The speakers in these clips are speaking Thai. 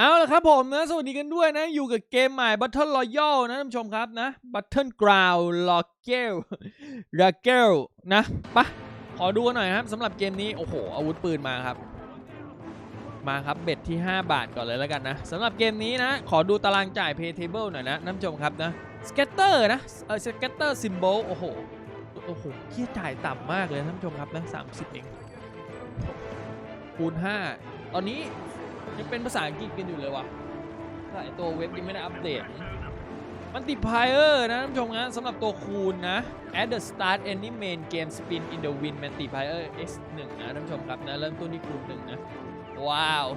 เอาละครับผมนะสวัสดีกันด้วยนะ อยู่กับเกมใหม่ Battle Royale นะท่านผู้ชมครับนะ Battle Ground l o g e l r a g e l นะปะขอดูกันหน่อยครับสำหรับเกมนี้ โอ้โห อาวุธปืนมาครับ มาครับเบ็ดที่ 5 บาทก่อนเลยแล้วกันนะสำหรับเกมนี้นะ ขอดูตารางจ่าย Pay Table หน่อยนะท่านผู้ชมครับนะ Scatter นะเออ Scatter Symbol โอ้โห โอ้โหเที่ยจ่ายต่ำมากเลยท่านผู้ชมครับนะ30 เองคูณ5ตอนนี้ ยังเป็นภาษาอังกฤษกันอยู่เลยวะแต่ไอตัวเว็บยังไม่ได้อัปเดต มันติพายเออร์นะท่านผู้ชมนะสำหรับตัวคูณนะ at the start any main game spin in the wind multiplier x1 นะท่านผู้ชมครับนะเริ่มต้นที่คูณ1นะ ว้าว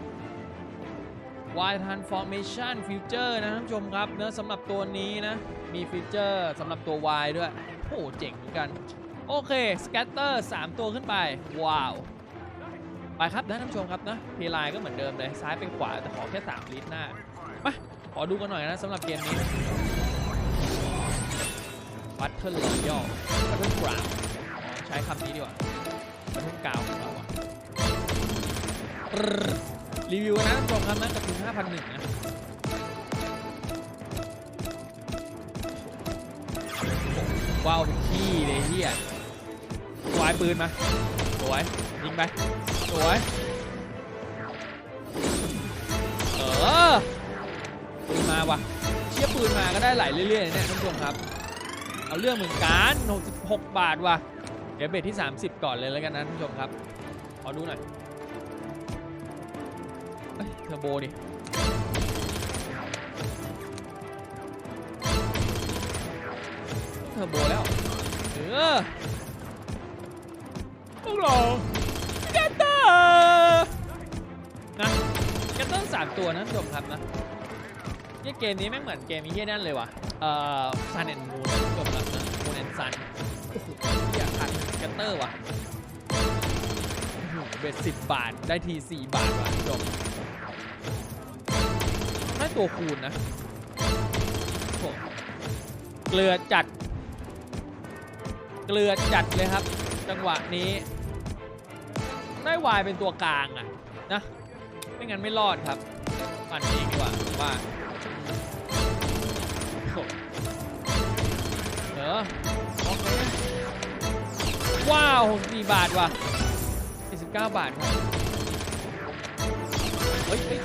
Y transformation future นะท่านผู้ชมครับนะสำหรับตัวนี้นะ มีฟีเจอร์สำหรับตัว Y ด้วย โอ้โหเจ๋งเหมือนกัน โอเค scatter 3 ตัวขึ้นไป ว้าว ไปครับนะท่านผู้ชมครับนะเพลายก็เหมือนเดิมเลยซ้ายไปขวาแต่ขอแค่ 3 ลิตรหน้ามาขอดูกันหน่อยนะสำหรับเกมนี้ Battle Royale Battle Ground ใช้คำนี้ดีกว่า Battle Ground ของเราอะรีวิวนะท่านผู้ชมครับนะกับทุน5,001นะว้าวเป็นขี้เลยเฮียวายปืนมาสวยยิงไป สวย เออปืนมาว่ะ เชี่ยปืนมาก็ได้ไหลเรื่อยๆเนี่ยท่านผู้ชมครับ เอาเรื่องเหมือนกัน66 บาทว่ะ เดี๋ยวเบ็ดที่ 30 ก่อนเลยแล้วกันนะท่านผู้ชมครับ ขอดูหน่อยเอ้ยเทอร์โบดิเทอร์โบแล้ว เออพวกเรา แกตเตอร์สามตัวนะท่านครับนะเนี่ยเกมนี้แม่งเหมือนเกมไอ้เฮี้ยนั่นเลยว่ะเอ่อซันแอนด์มูนท่านผู้ชมครับนะมูนแอนด์ซันโอ้โหอยากทันแกตเตอร์ว่ะโอ้โหเบ็ดสิบบาทได้ทีสี่บาทว่ะท่านได้ตัวคูณนะเกลือจัด เกลือจัดเลยครับ จังหวะนี้ ได้วายเป็นตัวกลางอะนะ ไม่งั้นไม่รอดครับปั่นเองดีกว่าว่าโอ้เออโอว้าว64บาทว่ะ49บาทครับเฮ้ยเฮ้ย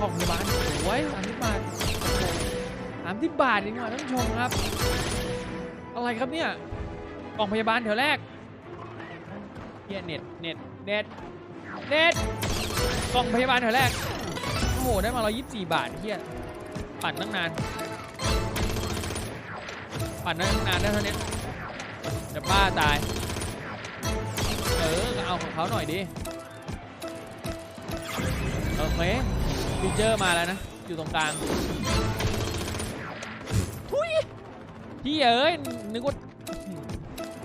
ของพยาบาลโอ้ย30บาทโอ้โห30บาทเองว่ะท่านผู้ชมครับ อะไรครับเนี่ยกล่องพยาบาลแถวแรกเฮียเน็ตเน็ตเน็ตเน็ต กล่องพยาบาลแถวแรก โอ้โห ได้มา 124 บาทเฮียปั่นตั้งนาน ปั่นตั้งนานได้เท่านี้จะบ้าตาย เออก็เอาของเขาหน่อยดิโอเคฟีเจอร์มาแล้วนะ อยู่ตรงกลางทุยพี่เอ้ยนึกว่า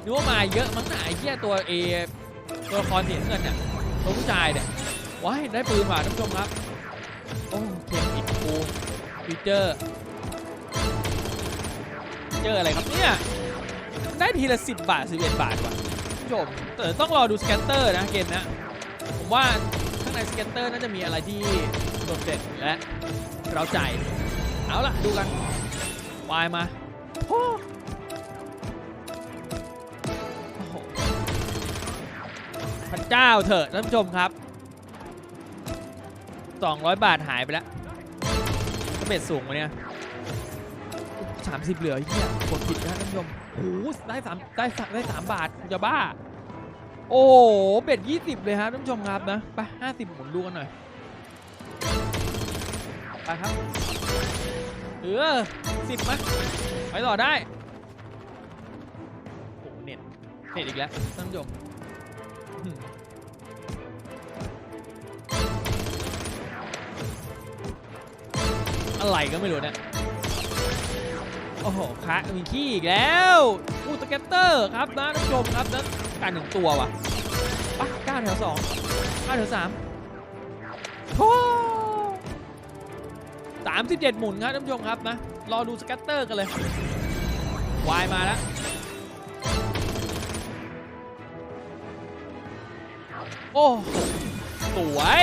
นึกว่ามาเยอะมั้งหนาเหี้ยตัวเอตัวละครสีน้ำเงินเนี่ยตัวผู้ชายเนี่ย ว้ายได้ปืนมาท่านผู้ชมครับ โอ้เคนอิดกูฟีเจอร์เจออะไรครับเนี่ย ได้ทีละ 10 บาท 11 บาทว่ะท่านผู้ชมแต่ต้องรอดูสแกนเตอร์นะเกมนะ ผมว่าข้างในสแกนเตอร์น่าจะมีอะไรที่โดดเด่นและเราใจ เอาล่ะ ดูกันวายมาโอ้พระเจ้าเถอะท่านผู้ชมครับ 200 บาทหายไปแล้วเบ็ดสูงมาเนี่ยสามสิบเหลือเฮียกดผิดนะท่านผู้ชมโอ้โหได้สามได้สามได้สามบาทกูจะบ้า โอ้โหเบ็ดยี่สิบเลยครับท่านผู้ชมครับนะไปห้าสิบหมุนดูกันหน่อยไปครับเออสิบมาไปต่อได้โอ้โหเน็ตเน็ตอีกแล้วท่านผู้ชม อะไรก็ไม่รู้เนี่ยโอ้โหคะมีขี้อีกแล้วอูตะแกตเตอร์ครับนะท่านผู้ชมครับนะการหนึ่งตัวว่ะปะเก้าแถวสองเก้าแถวสามโอ้สามสิบเจ็ดหมุนครับท่านผู้ชมครับนะรอดูสแกตเตอร์กันเลยวายมาแล้วโอ้โหสวย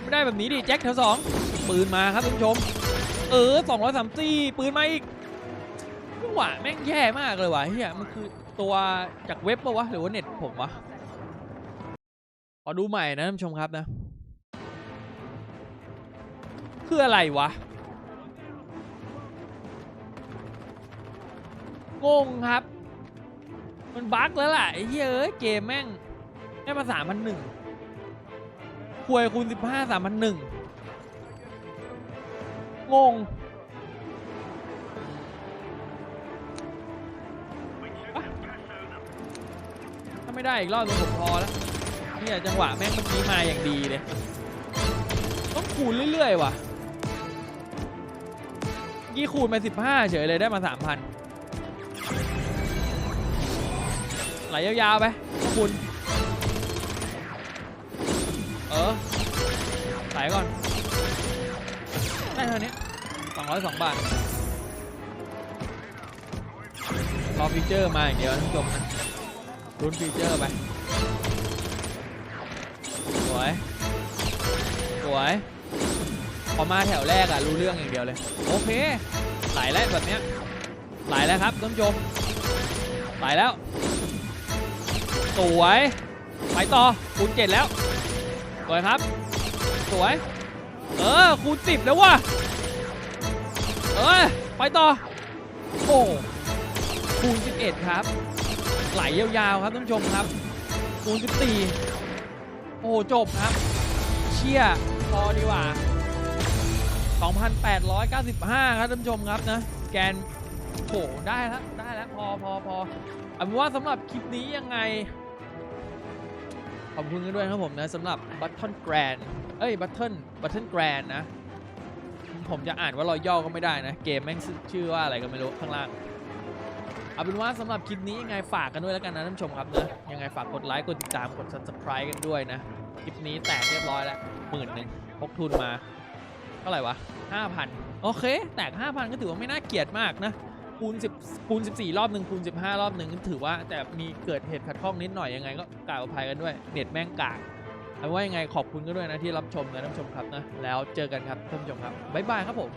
ไม่ได้แบบนี้ดิแจ็คแถวสอง ปืนมาครับท่านผู้ชม เออสองร้อยสามสี่ปืนมาอีกจังหวะแม่งแย่มากเลยว่ะเฮียมันคือตัวจากเว็บปะวะหรือว่าเน็ตผมวะขอดูใหม่นะท่านผู้ชมครับนะ คืออะไรวะงงครับ มันบั๊กแล้วล่ะไอ้เหี้ยเอ้ยเกมแม่งได้มาสามพันหนึ่งควยคูณสิบห้าสามพันหนึ่ง งงถ้าไม่ได้อีกรอบนึงผมพอแล้วเนี่ยจังหวะแม่งเมื่อกี้มาอย่างดีเลย ต้องคูณเรื่อยๆว่ะกี้คูณมาสิบห้าเฉยเลยได้มาสามพันไหลยาวๆไปคุณ เออไหลก่อน ได้เท่านี้202บาทรอฟีเจอร์มาอย่างเดียวท่านผู้ชมนะรุนฟีเจอร์ไป สวย สวย พอมาแถวแรกอะรู้เรื่องอย่างเดียวเลย โอเค ไหลแล้วแบบเนี้ย ไหลแล้วครับท่านผู้ชม ไหลแล้ว สวย ไปต่อคูณเจ็ดแล้ว สวยครับ สวย เออคูณสิบแล้วว่ะเออไปต่อโอ้คูณ11ครับ ไหลยาวๆครับท่านผู้ชมครับคูณ14โอ้จบครับ เชี่ยพอดีว่า 2,895 ครับท่านผู้ชมครับนะ แกนโหได้แล้วได้แล้วพอพอพอเอาเป็นว่าสำหรับคลิปนี้ยังไง ขอบคุณกันด้วยครับผมนะสำหรับ Button Grand เอ้ย Button Button Grand นะ ผมจะอ่านว่ารอยย่อก็ไม่ได้นะ เกมแม่งชื่อว่าอะไรก็ไม่รู้ข้างล่างเอาเป็นว่าสำหรับคลิปนี้ยังไงฝากกันด้วยแล้วกันนะท่านผู้ชมครับนะยังไงฝากกดไลค์กดติดตามกด subscribe กันด้วยนะคลิปนี้แตกเรียบร้อยแล้วหมื่นหนึ่งพกทุนมาเท่าไหร่วะ5,000โอเค แตก5,000ก็ถือว่าไม่น่าเกลียดมากนะ คูณ10คูณ14 รอบหนึ่งคูณ15 รอบหนึ่งถือว่าแต่มีเกิดเหตุขัดข้องนิดหน่อยยังไงก็กล่าวอภัยกันด้วย เน็ตแม่งกากเอาเป็นว่ายังไงขอบคุณกันด้วยนะที่รับชมนะท่านผู้ชมครับนะแล้วเจอกันครับท่านผู้ชมครับบ๊ายบายครับผม